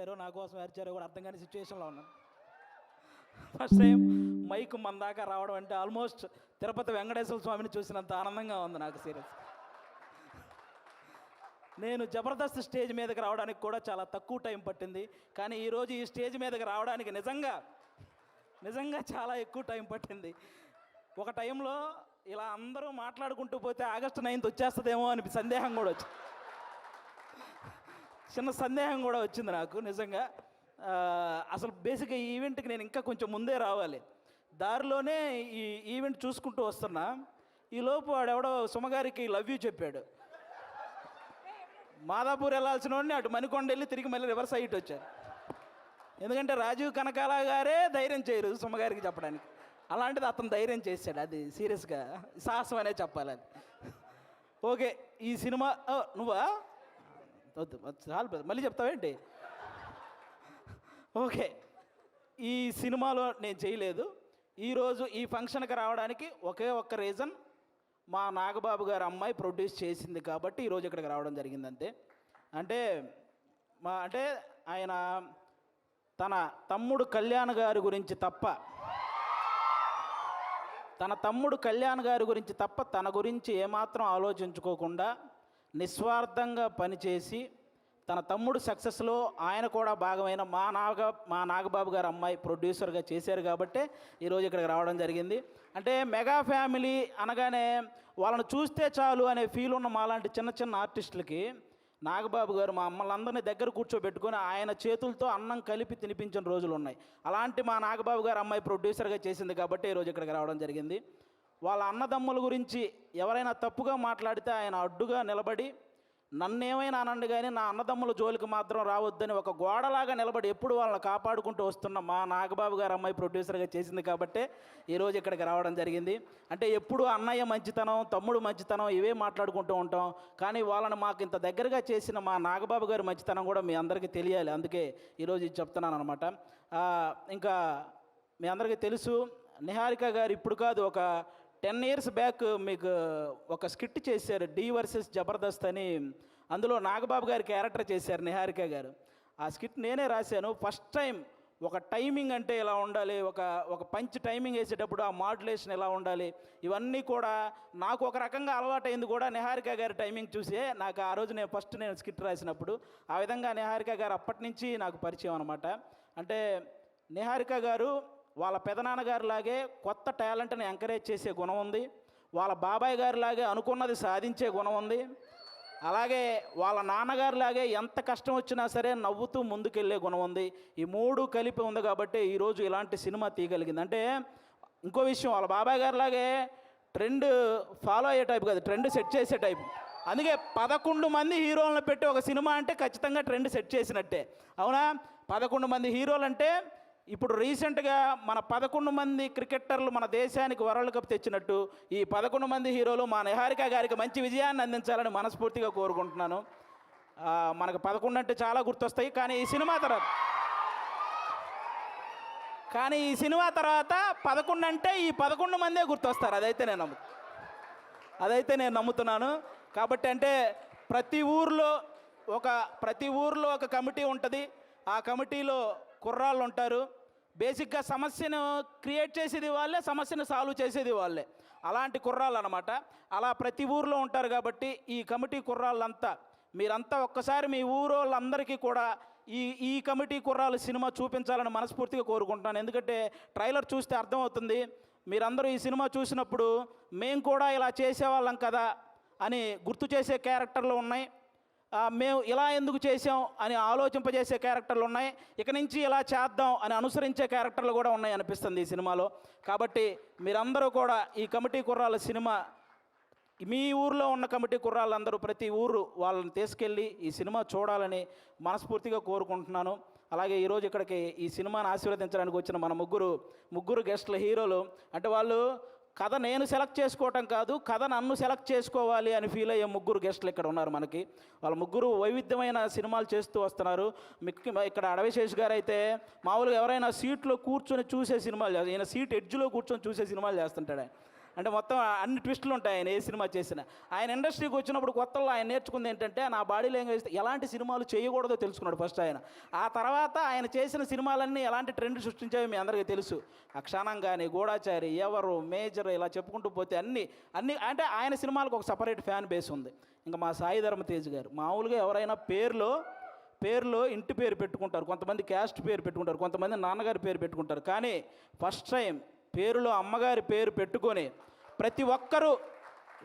అరిచారో నా కోసం అరిచారో కూడా అర్థం కాని సిచ్యువేషన్లో ఉన్నాను ఫస్ట్ టైం మైక్ మన దాకా రావడం అంటే ఆల్మోస్ట్ తిరుపతి వెంకటేశ్వర స్వామిని చూసినంత ఆనందంగా ఉంది నాకు సీరియస్. నేను జబర్దస్త్ స్టేజ్ మీదకి రావడానికి కూడా చాలా తక్కువ టైం పట్టింది. కానీ ఈరోజు ఈ స్టేజ్ మీదకి రావడానికి నిజంగా నిజంగా చాలా ఎక్కువ టైం పట్టింది. ఒక టైంలో ఇలా అందరూ మాట్లాడుకుంటూ పోతే ఆగస్టు నైన్త్ వచ్చేస్తుందేమో అని సందేహం కూడా వచ్చింది చిన్న సందేహం కూడా వచ్చింది నాకు నిజంగా. అసలు బేసిక్గా ఈ ఈవెంట్కి నేను ఇంకా కొంచెం ముందే రావాలి. దారిలోనే ఈ ఈవెంట్ చూసుకుంటూ వస్తున్నా. ఈ లోపు వాడెవడో సుమగారికి లవ్ యూ చెప్పాడు. మాదాపూర్ వెళ్ళాల్సిన వాడిని అటు మణికొండ వెళ్ళి తిరిగి మళ్ళీ రివర్స్ అయ్యి వచ్చారు. ఎందుకంటే రాజీవ్ కనకాల గారే ధైర్యం చేయరు సుమగారికి చెప్పడానికి. అలాంటిది అతను ధైర్యం చేశాడు అది సీరియస్గా. సాహసం అనే చెప్పాలి అది. ఓకే ఈ సినిమా నువ్వా? వద్దు చాలు బ్రదర్. మళ్ళీ చెప్తావేంటి? ఓకే. ఈ సినిమాలో నేను చేయలేదు. ఈరోజు ఈ ఫంక్షన్కి రావడానికి ఒకే ఒక్క రీజన్ మా నాగబాబు గారు అమ్మాయి ప్రొడ్యూస్ చేసింది కాబట్టి ఈరోజు ఇక్కడికి రావడం జరిగింది అంతే అంటే మా అంటే ఆయన తన తమ్ముడు కళ్యాణ్ గారి గురించి తప్ప తన తమ్ముడు కళ్యాణ్ గారి గురించి తప్ప తన గురించి ఏమాత్రం ఆలోచించుకోకుండా నిస్వార్థంగా పనిచేసి తన తమ్ముడు సక్సెస్లో ఆయన కూడా భాగమైన మా నాగ మా నాగబాబు గారు అమ్మాయి ప్రొడ్యూసర్గా చేశారు కాబట్టే ఈరోజు ఇక్కడికి రావడం జరిగింది. అంటే మెగా ఫ్యామిలీ అనగానే వాళ్ళని చూస్తే చాలు అనే ఫీల్ ఉన్న మాలాంటి చిన్న చిన్న ఆర్టిస్టులకి నాగబాబు గారు మా అమ్మలందరినీ దగ్గర కూర్చోబెట్టుకొని ఆయన చేతులతో అన్నం కలిపి తినిపించిన రోజులు ఉన్నాయి. అలాంటి మా నాగబాబు గారు అమ్మాయి ప్రొడ్యూసర్గా చేసింది కాబట్టి ఈరోజు ఇక్కడికి రావడం జరిగింది. వాళ్ళ అన్నదమ్ముల గురించి ఎవరైనా తప్పుగా మాట్లాడితే ఆయన అడ్డుగా నిలబడి నన్నేమైనా అనండి కానీ నా అన్నదమ్ముల జోలికి మాత్రం రావద్దని ఒక గోడలాగా నిలబడి ఎప్పుడు వాళ్ళని కాపాడుకుంటూ వస్తున్న మా నాగబాబు గారు అమ్మాయి ప్రొడ్యూసర్గా చేసింది కాబట్టే ఈరోజు ఇక్కడికి రావడం జరిగింది. అంటే ఎప్పుడు అన్నయ్య మంచితనం తమ్ముడు మంచితనం ఇవే మాట్లాడుకుంటూ ఉంటాం. కానీ వాళ్ళని మాకు ఇంత దగ్గరగా చేసిన మా నాగబాబు గారి మంచితనం కూడా మీ అందరికీ తెలియాలి. అందుకే ఈరోజు ఇది చెప్తున్నాను అనమాట ఇంకా మీ అందరికీ తెలుసు నిహారిక గారు ఇప్పుడు కాదు ఒక టెన్ ఇయర్స్ బ్యాక్ మీకు ఒక స్కిట్ చేశారు డి వర్సెస్ జబర్దస్త్ అని. అందులో నాగబాబు గారి క్యారెక్టర్ చేశారు నిహారిక గారు. ఆ స్కిట్ నేనే రాశాను. ఫస్ట్ టైం ఒక టైమింగ్ అంటే ఎలా ఉండాలి ఒక ఒక పంచ్ టైమింగ్ వేసేటప్పుడు ఆ మాడ్యులేషన్ ఎలా ఉండాలి ఇవన్నీ కూడా నాకు ఒక రకంగా అలవాటైంది కూడా నిహారిక గారి టైమింగ్ చూసే. నాకు ఆ రోజు నేను ఫస్ట్ నేను స్కిట్ రాసినప్పుడు ఆ విధంగా నిహారిక గారు అప్పటి నుంచి నాకు పరిచయం అనమాట అంటే నిహారిక గారు వాళ్ళ పెదనాన్నగారిలాగే కొత్త టాలెంట్ని ఎంకరేజ్ చేసే గుణం ఉంది. వాళ్ళ బాబాయ్ గారి లాగే అనుకున్నది సాధించే గుణం ఉంది. అలాగే వాళ్ళ నాన్నగారిలాగే ఎంత కష్టం వచ్చినా సరే నవ్వుతూ ముందుకెళ్ళే గుణం ఉంది. ఈ మూడు కలిపి ఉంది కాబట్టి ఈరోజు ఇలాంటి సినిమా తీయగలిగింది. అంటే ఇంకో విషయం వాళ్ళ బాబాయ్ గారిలాగే ట్రెండ్ ఫాలో అయ్యే టైప్ కాదు ట్రెండ్ సెట్ చేసే టైప్. అందుకే పదకొండు మంది హీరోలను పెట్టి ఒక సినిమా అంటే ఖచ్చితంగా ట్రెండ్ సెట్ చేసినట్టే. అవునా? పదకొండు మంది హీరోలు అంటే ఇప్పుడు రీసెంట్గా మన పదకొండు మంది క్రికెటర్లు మన దేశానికి వరల్డ్ కప్ తెచ్చినట్టు ఈ పదకొండు మంది హీరోలు మా నిహారిక గారికి మంచి విజయాన్ని అందించాలని మనస్ఫూర్తిగా కోరుకుంటున్నాను. మనకు పదకొండు అంటే చాలా గుర్తొస్తాయి కానీ ఈ సినిమా తర్వాత కానీ ఈ సినిమా తర్వాత పదకొండు అంటే ఈ పదకొండు మందే గుర్తొస్తారు అదైతే నేను నమ్ము అదైతే నేను నమ్ముతున్నాను. కాబట్టి అంటే ప్రతి ఊర్లో ఒక ప్రతి ఊర్లో ఒక కమిటీ ఉంటుంది ఆ కమిటీలో కుర్రాళ్ళు ఉంటారు. బేసిక్గా సమస్యను క్రియేట్ చేసేది వాళ్ళే సమస్యను సాల్వ్ చేసేది వాళ్ళే. అలాంటి కుర్రాళ్ళు అనమాట అలా ప్రతి ఊర్లో ఉంటారు కాబట్టి ఈ కమిటీ కుర్రాళ్ళంతా మీరంతా ఒక్కసారి మీ ఊరోళ్ళందరికీ కూడా ఈ ఈ కమిటీ కుర్రాలు సినిమా చూపించాలని మనస్ఫూర్తిగా కోరుకుంటున్నాను. ఎందుకంటే ట్రైలర్ చూస్తే అర్థమవుతుంది మీరందరూ ఈ సినిమా చూసినప్పుడు మేము కూడా ఇలా చేసేవాళ్ళం కదా అని గుర్తు చేసే క్యారెక్టర్లు ఉన్నాయి. మేము ఇలా ఎందుకు చేసాం అని ఆలోచింపజేసే క్యారెక్టర్లు ఉన్నాయి. ఇక నుంచి ఇలా చేద్దాం అని అనుసరించే క్యారెక్టర్లు కూడా ఉన్నాయి అనిపిస్తుంది ఈ సినిమాలో. కాబట్టి మీరందరూ కూడా ఈ కమిటీ కుర్రాల సినిమా మీ ఊర్లో ఉన్న కమిటీ కుర్రాళ్ళందరూ ప్రతి ఊరు వాళ్ళని తీసుకెళ్ళి ఈ సినిమా చూడాలని మనస్ఫూర్తిగా కోరుకుంటున్నాను. అలాగే ఈరోజు ఇక్కడికి ఈ సినిమాను ఆశీర్వదించడానికి వచ్చిన మన ముగ్గురు ముగ్గురు గెస్ట్ల హీరోలు అంటే వాళ్ళు కథ నేను సెలెక్ట్ చేసుకోవటం కాదు కథ నన్ను సెలెక్ట్ చేసుకోవాలి అని ఫీల్ అయ్యే ముగ్గురు గెస్ట్లు ఇక్కడ ఉన్నారు మనకి. వాళ్ళ ముగ్గురు వైవిధ్యమైన సినిమాలు చేస్తూ వస్తున్నారు. మిక్కి ఇక్కడ అడవిశేష్ గారు అయితే మామూలుగా ఎవరైనా సీట్లో కూర్చొని చూసే సినిమాలు చేస్తారు ఈయన సీట్ ఎడ్జ్లో కూర్చొని చూసే సినిమాలు చేస్తుంటాడు అంటే మొత్తం అన్ని ట్విస్టులు ఉంటాయి ఆయన ఏ సినిమా చేసినా. ఆయన ఇండస్ట్రీకి వచ్చినప్పుడు కొత్తలో ఆయన నేర్చుకుంది ఏంటంటే నా బాడీ లాంగ్వేజ్ ఎలాంటి సినిమాలు చేయకూడదో తెలుసుకున్నాడు ఫస్ట్ ఆయన. ఆ తర్వాత ఆయన చేసిన సినిమాలన్నీ ఎలాంటి ట్రెండ్ సృష్టించాయో మీ అందరికీ తెలుసు. అక్షాణం కానీ గూఢాచారి ఎవరు మేజర్ ఇలా చెప్పుకుంటూ పోతే అన్ని అన్ని అంటే ఆయన సినిమాలకు ఒక సపరేట్ ఫ్యాన్ బేస్ ఉంది. ఇంకా మా సాయి ధర్మ తేజ్ గారు మామూలుగా ఎవరైనా పేర్లో పేరులో ఇంటి పేరు పెట్టుకుంటారు. కొంతమంది క్యాస్ట్ పేరు పెట్టుకుంటారు. కొంతమంది నాన్నగారి పేరు పెట్టుకుంటారు. కానీ ఫస్ట్ టైం పేరులో అమ్మగారి పేరు పెట్టుకొని ప్రతి ఒక్కరూ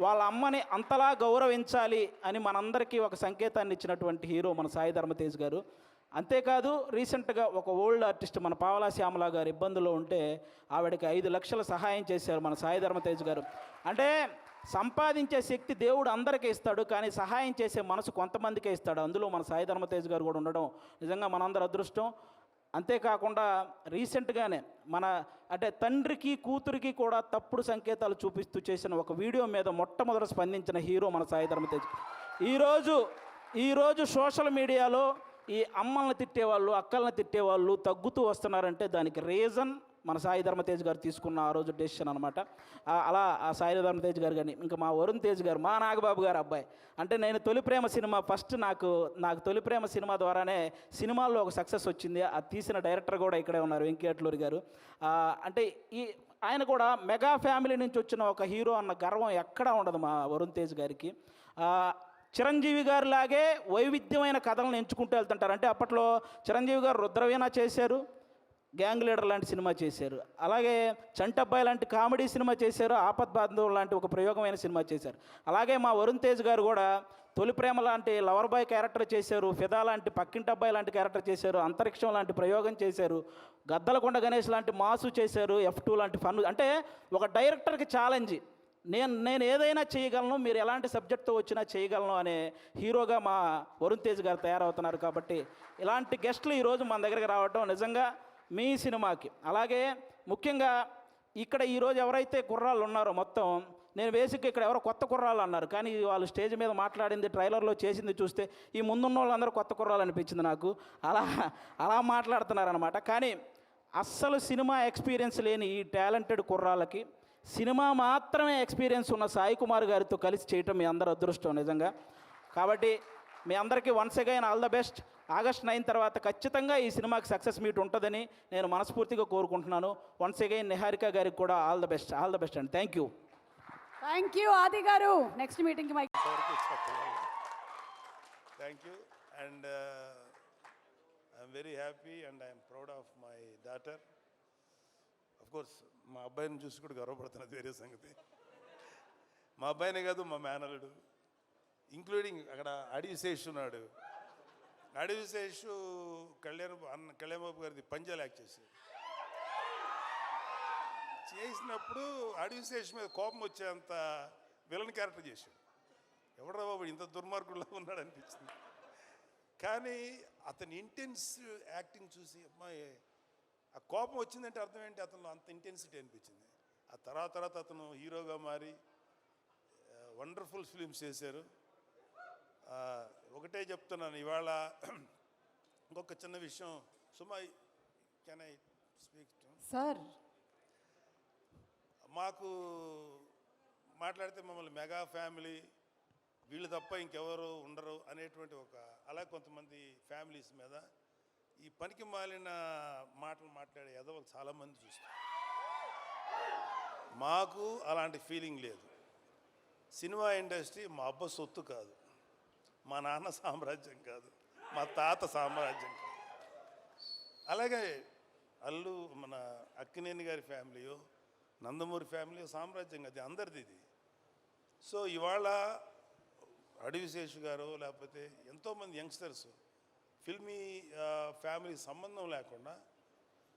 వాళ్ళ అమ్మని అంతలా గౌరవించాలి అని మనందరికీ ఒక సంకేతాన్ని ఇచ్చినటువంటి హీరో మన సాయి ధర్మతేజ్ గారు. అంతేకాదు రీసెంట్గా ఒక ఓల్డ్ ఆర్టిస్ట్ మన పావలా శ్యామల గారు ఇబ్బందుల్లో ఉంటే ఆవిడకి ఐదు లక్షల సహాయం చేశారు మన సాయి ధర్మతేజ్ గారు. అంటే సంపాదించే శక్తి దేవుడు అందరికీ ఇస్తాడు కానీ సహాయం చేసే మనసు కొంతమందికే ఇస్తాడు. అందులో మన సాయి ధర్మతేజ్ గారు కూడా ఉండడం నిజంగా మనందరి అదృష్టం. అంతేకాకుండా రీసెంట్గానే మన అంటే తండ్రికి కూతురికి కూడా తప్పుడు సంకేతాలు చూపిస్తూ చేసిన ఒక వీడియో మీద మొట్టమొదట స్పందించిన హీరో మన సాయి ధర్మతేజ్ ఈరోజు ఈరోజు సోషల్ మీడియాలో ఈ అమ్మల్ని తిట్టేవాళ్ళు అక్కల్ని తిట్టేవాళ్ళు తగ్గుతూ వస్తున్నారంటే దానికి రీజన్ మన సాయి ధర్మతేజ్ గారు తీసుకున్న ఆ రోజు డెసిషన్ అనమాట అలా ఆ సాయి ధర్మతేజ్ గారు కానీ ఇంకా మా వరుణ్ తేజ్ గారు మా నాగబాబు గారు అబ్బాయి. అంటే నేను తొలి ప్రేమ సినిమా ఫస్ట్ నాకు నాకు తొలి ప్రేమ సినిమా ద్వారానే సినిమాల్లో ఒక సక్సెస్ వచ్చింది. అది తీసిన డైరెక్టర్ కూడా ఇక్కడే ఉన్నారు వెంకటలూరి గారు. అంటే ఈ ఆయన కూడా మెగా ఫ్యామిలీ నుంచి వచ్చిన ఒక హీరో అన్న గర్వం ఎక్కడా ఉండదు మా వరుణ్ తేజ్ గారికి. చిరంజీవి గారు లాగే వైవిధ్యమైన కథలను ఎంచుకుంటూ వెళ్తుంటారు. అంటే అప్పట్లో చిరంజీవి గారు రుద్రవీణ చేశారు. గ్యాంగ్ లీడర్ లాంటి సినిమా చేశారు. అలాగే చంటబ్బాయి లాంటి కామెడీ సినిమా చేశారు. ఆపద్ బాంధవ్ లాంటి ఒక ప్రయోగమైన సినిమా చేశారు. అలాగే మా వరుణ్ తేజ్ గారు కూడా తొలి ప్రేమ లాంటి లవర్ బాయ్ క్యారెక్టర్ చేశారు. ఫిదా లాంటి పక్కింటబ్బాయి లాంటి క్యారెక్టర్ చేశారు. అంతరిక్షం లాంటి ప్రయోగం చేశారు. గద్దలకొండ గణేష్ లాంటి మాసు చేశారు. ఎఫ్ టూ లాంటి ఫన్ అంటే ఒక డైరెక్టర్కి ఛాలెంజ్. నేను నేను ఏదైనా చేయగలను మీరు ఎలాంటి సబ్జెక్ట్తో వచ్చినా చేయగలను అనే హీరోగా మా వరుణ్ తేజ్ గారు తయారవుతున్నారు కాబట్టి ఇలాంటి గెస్టులు ఈరోజు మన దగ్గరికి రావడం నిజంగా మీ సినిమాకి. అలాగే ముఖ్యంగా ఇక్కడ ఈరోజు ఎవరైతే కుర్రాళ్ళు ఉన్నారో మొత్తం నేను బేసిక్గా ఇక్కడ ఎవరో కొత్త కుర్రాళ్ళు అన్నారు. కానీ వాళ్ళు స్టేజ్ మీద మాట్లాడింది ట్రైలర్లో చేసింది చూస్తే ఈ ముందున్న వాళ్ళందరూ కొత్త కుర్రాళ్ళు అనిపించింది నాకు. అలా అలా మాట్లాడుతున్నారనమాట కానీ అస్సలు సినిమా ఎక్స్పీరియన్స్ లేని ఈ టాలెంటెడ్ కుర్రాళ్ళకి సినిమా మాత్రమే ఎక్స్పీరియన్స్ ఉన్న సాయి కుమార్ గారితో కలిసి చేయటం మీ అందరు అదృష్టం నిజంగా. కాబట్టి మీ అందరికీ once again all the best. August nine తర్వాత ఖచ్చితంగా ఈ సినిమాకి సక్సెస్ మీట్ ఉంటుందని నేను మనస్ఫూర్తిగా కోరుకుంటున్నాను. వన్స్ అగైన్ నిహారిక గారికి కూడా all the best all the best అండి thank you thank you Aadi గారు. నెక్స్ట్ మీటింగ్కి Thank you. And uh, I'm very happy and I'm proud of my daughter. Of course, మా అబ్బాయిని చూసి కూడా గర్వపడుతున్నది వేరే సంగతి. మా అబ్బాయినే కాదు మా మేనలుడు ఇంక్లూడింగ్ అక్కడ అడవి శేషు ఉన్నాడు. అడవి శేషు కళ్యాణ్ అన్న కళ్యాణ్ బాబు గారిది పంజాలు యాక్ట్ చేసి చేసినప్పుడు అడవిశేష్ మీద కోపం వచ్చేంత విలన్ క్యారెక్టర్ చేశాడు. ఎవడ్రా బాబు ఇంత దుర్మార్గుల్లో ఉన్నాడు అనిపించింది కానీ అతని ఇంటెన్స్ యాక్టింగ్ చూసి అమ్మాయి ఆ కోపం వచ్చిందంటే అర్థం ఏంటి? అతను అంత ఇంటెన్సిటీ అనిపించింది. ఆ తర్వాత తర్వాత అతను హీరోగా మారి వండర్ఫుల్ ఫిలిమ్స్ చేశారు. ఒకటే చెప్తున్నాను ఇవాళ ఇంకొక చిన్న విషయం. Suma can I speak sir. మాకు మాట్లాడితే మమ్మల్ని మెగా ఫ్యామిలీ వీళ్ళు తప్ప ఇంకెవరు ఉండరు అనేటువంటి ఒక అలా కొంతమంది ఫ్యామిలీస్ మీద ఈ పనికి మాలిన మాటలు మాట్లాడే ఎదవలు చాలామంది చూస్తాం మాకు అలాంటి ఫీలింగ్ లేదు. సినిమా ఇండస్ట్రీ మా అబ్బ సొత్తు కాదు. మా నాన్న సామ్రాజ్యం కాదు మా తాత సామ్రాజ్యం కాదు. అలాగే అల్లు మన అక్కినేని గారి ఫ్యామిలీయో నందమూరి ఫ్యామిలీ సామ్రాజ్యం కాదు అందరిది ఇది. సో ఇవాళ అడవిశేషు గారు లేకపోతే ఎంతోమంది యంగ్స్టర్స్ ఫిల్మీ ఫ్యామిలీ సంబంధం లేకుండా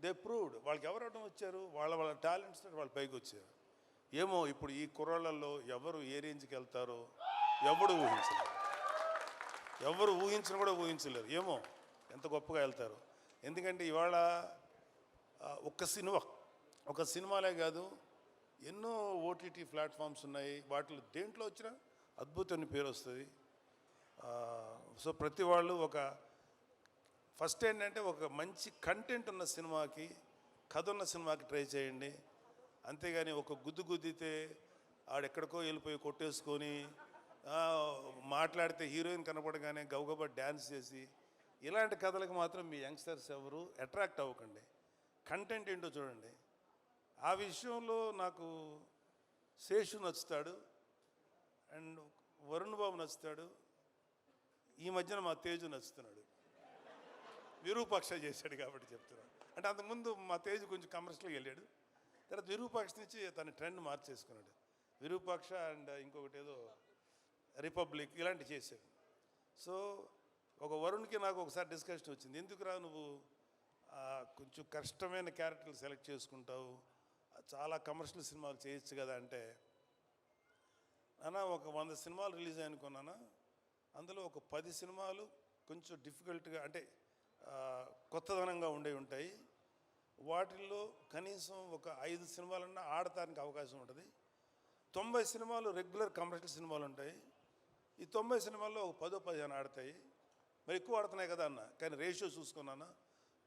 దే ప్రూవ్డ్. వాళ్ళకి ఎవరు వచ్చారు? వాళ్ళ వాళ్ళ టాలెంట్స్ వాళ్ళు పైకి వచ్చారు. ఏమో ఇప్పుడు ఈ కుర్రాళ్ళల్లో ఎవరు ఏ రేంజ్కి వెళ్తారో ఎవడు ఊహించలేరు ఎవరు ఊహించిన కూడా ఊహించలేరు. ఏమో ఎంత గొప్పగా వెళ్తారు. ఎందుకంటే ఇవాళ ఒక్క సినిమా ఒక సినిమాలే కాదు ఎన్నో ఓటీటీ ప్లాట్ఫామ్స్ ఉన్నాయి. వాటిలో దేంట్లో వచ్చినా అద్భుతమైన పేరు వస్తుంది. సో ప్రతి వాళ్ళు ఒక ఫస్ట్ ఏంటంటే ఒక మంచి కంటెంట్ ఉన్న సినిమాకి కథ ఉన్న సినిమాకి ట్రై చేయండి. అంతేగాని ఒక గుద్దు గుద్దితే ఆడెక్కడికో వెళ్ళిపోయి కొట్టేసుకొని మాట్లాడితే హీరోయిన్ కనపడగానే గబగబా డ్యాన్స్ చేసి ఇలాంటి కథలకు మాత్రం మీ యంగ్స్టర్స్ ఎవరు అట్రాక్ట్ అవ్వకండి. కంటెంట్ ఏంటో చూడండి. ఆ విషయంలో నాకు శేషు నచ్చుతాడు అండ్ వరుణ్ బాబు నచ్చుతాడు ఈ మధ్యన మా తేజు నచ్చుతున్నాడు. విరూపాక్ష చేశాడు కాబట్టి చెప్తున్నాడు అంటే అంతకుముందు మా తేజు కొంచెం కమర్షియల్గా వెళ్ళాడు తర్వాత విరూపాక్ష నుంచి తన ట్రెండ్ మార్చేసుకున్నాడు. విరూపాక్ష అండ్ ఇంకొకటి ఏదో రిపబ్లిక్ ఇలాంటి చేశాడు. సో ఒక వరుణ్కి నాకు ఒకసారి డిస్కషన్ వచ్చింది. ఎందుకురా నువ్వు? కొంచెం కష్టమైన క్యారెక్టర్లు సెలెక్ట్ చేసుకుంటావు. చాలా కమర్షియల్ సినిమాలు చేయొచ్చు కదా అంటే అన్న ఒక వంద సినిమాలు రిలీజ్ అనుకున్నానా అందులో ఒక పది సినిమాలు కొంచెం డిఫికల్ట్గా అంటే కొత్తదనంగా ఉండే ఉంటాయి. వాటిల్లో కనీసం ఒక ఐదు సినిమాలన్నా ఆడటానికి అవకాశం ఉంటుంది. తొంభై సినిమాలు రెగ్యులర్ కమర్షియల్ సినిమాలు ఉంటాయి. ఈ తొంభై సినిమాల్లో ఒక పదో పదిహేను ఆడతాయి. మరి ఎక్కువ ఆడుతున్నాయి కదా అన్న. కానీ రేషియో చూసుకున్నాను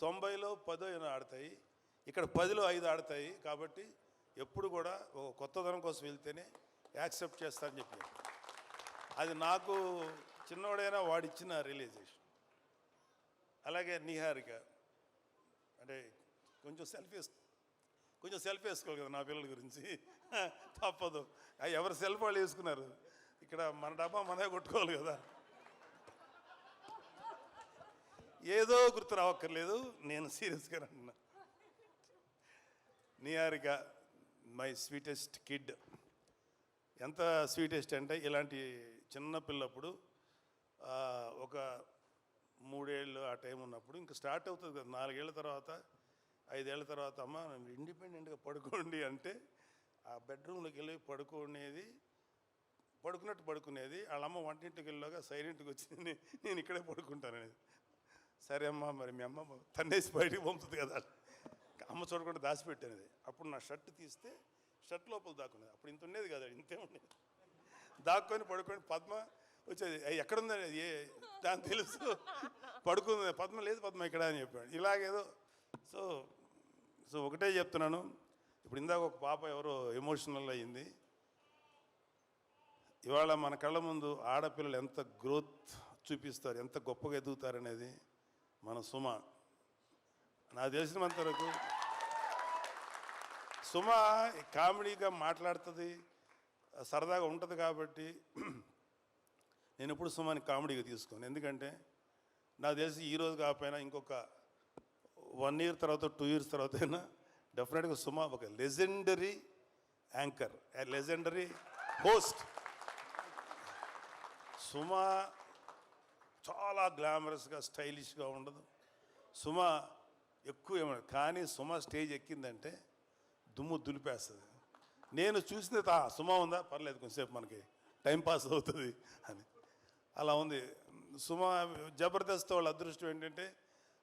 తొంభైలో పదో ఏమో ఆడతాయి. ఇక్కడ పదిలో ఐదు ఆడతాయి. కాబట్టి ఎప్పుడు కూడా ఒక కొత్తదనం కోసం వెళ్తేనే యాక్సెప్ట్ చేస్తారని చెప్పి అది నాకు చిన్నవాడైనా వాడిచ్చిన రియలైజేషన్. అలాగే నిహారిక. అంటే కొంచెం సెల్ఫీ కొంచెం సెల్ఫీ వేసుకోవాలి కదా నా పిల్లల గురించి. తప్పదు. ఎవరు సెల్ఫ్ వాళ్ళు వేసుకున్నారు? ఇక్కడ మన డబ్బా మనమే కొట్టుకోవాలి కదా. ఏదో గుర్తు రావక్కర్లేదు నేను సీరియస్గా అంటున్నా. Niharika my sweetest kid. ఎంత స్వీటెస్ట్ అంటే ఇలాంటి చిన్న పిల్లప్పుడు ఒక మూడేళ్ళు ఆ టైం ఉన్నప్పుడు ఇంకా స్టార్ట్ అవుతుంది కదా నాలుగేళ్ళ తర్వాత ఐదేళ్ళ తర్వాత అమ్మ ఇండిపెండెంట్గా పడుకోండి అంటే ఆ బెడ్రూమ్లోకి వెళ్ళి పడుకునేది పడుకున్నట్టు పడుకునేది. వాళ్ళ అమ్మ వంటింటికి వెళ్ళాక సైలెంట్కి వచ్చింది. నేను ఇక్కడే పడుకుంటాననేది సరే అమ్మ మరి మీ అమ్మ తన్నేసి బయటికి పంపుతుంది కదా. అమ్మ చూడకుండా దాచిపెట్టేది అప్పుడు నా షర్ట్ తీస్తే షర్ట్ లోపల దాక్కునేది అప్పుడు ఇంత ఉండేది కదా ఇంతే ఉండేది. దాక్కొని పడుకొని పద్మ వచ్చేది. ఎక్కడుందని ఏ దాని తెలుసు. పడుకుంది. పద్మ లేదు పద్మ ఇక్కడ అని చెప్పాడు. ఇలాగేదో. సో సో ఒకటే చెప్తున్నాను. ఇప్పుడు ఇందాక ఒక పాప ఎవరో ఎమోషనల్ అయ్యింది. ఇవాళ మన కళ్ళ ముందు ఆడపిల్లలు ఎంత గ్రోత్ చూపిస్తారు ఎంత గొప్పగా ఎదుగుతారనేది మన సుమ. నాకు తెలిసినంత వరకు సుమ కామెడీగా మాట్లాడుతుంది సరదాగా ఉంటుంది కాబట్టి నేను ఎప్పుడు సుమాని కామెడీగా తీసుకోను. ఎందుకంటే నాకు తెలిసి ఈరోజు కాకపోయినా ఇంకొక వన్ ఇయర్ తర్వాత టూ ఇయర్స్ తర్వాత అయినా డెఫినెట్గా సుమ ఒక legendary anchor legendary host Suma చాలా గ్లామరస్గా స్టైలిష్గా ఉండదు. సుమ ఎక్కువ ఏమన్నా కానీ సుమ స్టేజ్ ఎక్కిందంటే దుమ్ము దులిపేస్తుంది. నేను చూసింది తా సుమ ఉందా? పర్లేదు కొంచెంసేపు మనకి టైం పాస్ అవుతుంది అని. అలా ఉంది. సుమ జబర్దస్త్ వాళ్ళ అదృష్టం ఏంటంటే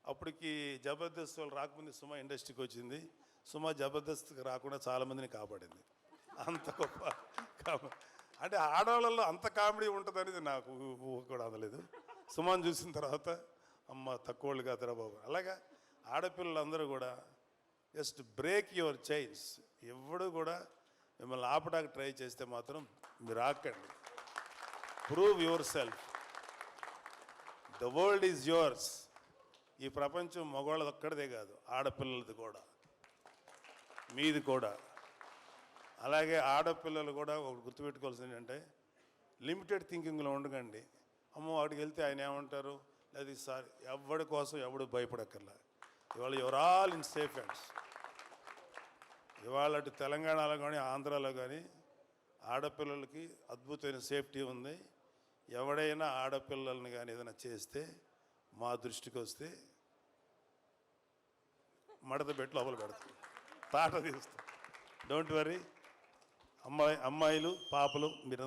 అప్పటికి జబర్దస్త్ వాళ్ళు రాకముందు సుమ ఇండస్ట్రీకి వచ్చింది. సుమ జబర్దస్త్కి రాకుండా చాలామందిని కాపాడింది. అంత గొప్ప అంటే ఆడవాళ్ళలో అంత కామెడీ ఉంటుంది అనేది నాకు ఊహ కూడా అందలేదు సుమాన్ చూసిన తర్వాత అమ్మ తక్కువళ్ళు కాదురా బాబు. అలాగా ఆడపిల్లలందరూ కూడా జస్ట్ బ్రేక్ యువర్ చైన్స్. ఎవడు కూడా మిమ్మల్ని ఆపడానికి ట్రై చేస్తే మాత్రం మీరు ఆకండి prove yourself. The world is yours. ఈ ప్రపంచం మగవాళ్ళది ఒక్కడిదే కాదు ఆడపిల్లలది కూడా. మీది కూడా. అలాగే ఆడపిల్లలు కూడా ఒకటి గుర్తుపెట్టుకోవాల్సింది ఏంటంటే లిమిటెడ్ థింకింగ్లో ఉండకండి. అమ్మో వాడికి వెళ్తే ఆయన ఏమంటారు? లేదు సార్ ఎవడి కోసం ఎవడు భయపడక్కర్లా. ఇవాళ your all in safe hands. ఇవాళ అటు తెలంగాణలో కానీ ఆంధ్రాలో కానీ ఆడపిల్లలకి అద్భుతమైన సేఫ్టీ ఉంది. ఎవడైనా ఆడపిల్లల్ని కానీ ఏదైనా చేస్తే మా దృష్టికి వస్తే మడత పెట్టి లోపల పెడతాం. తాట తీస్తాం డోంట్ వరీ అమ్మాయి అమ్మాయిలు పాపలు మీరు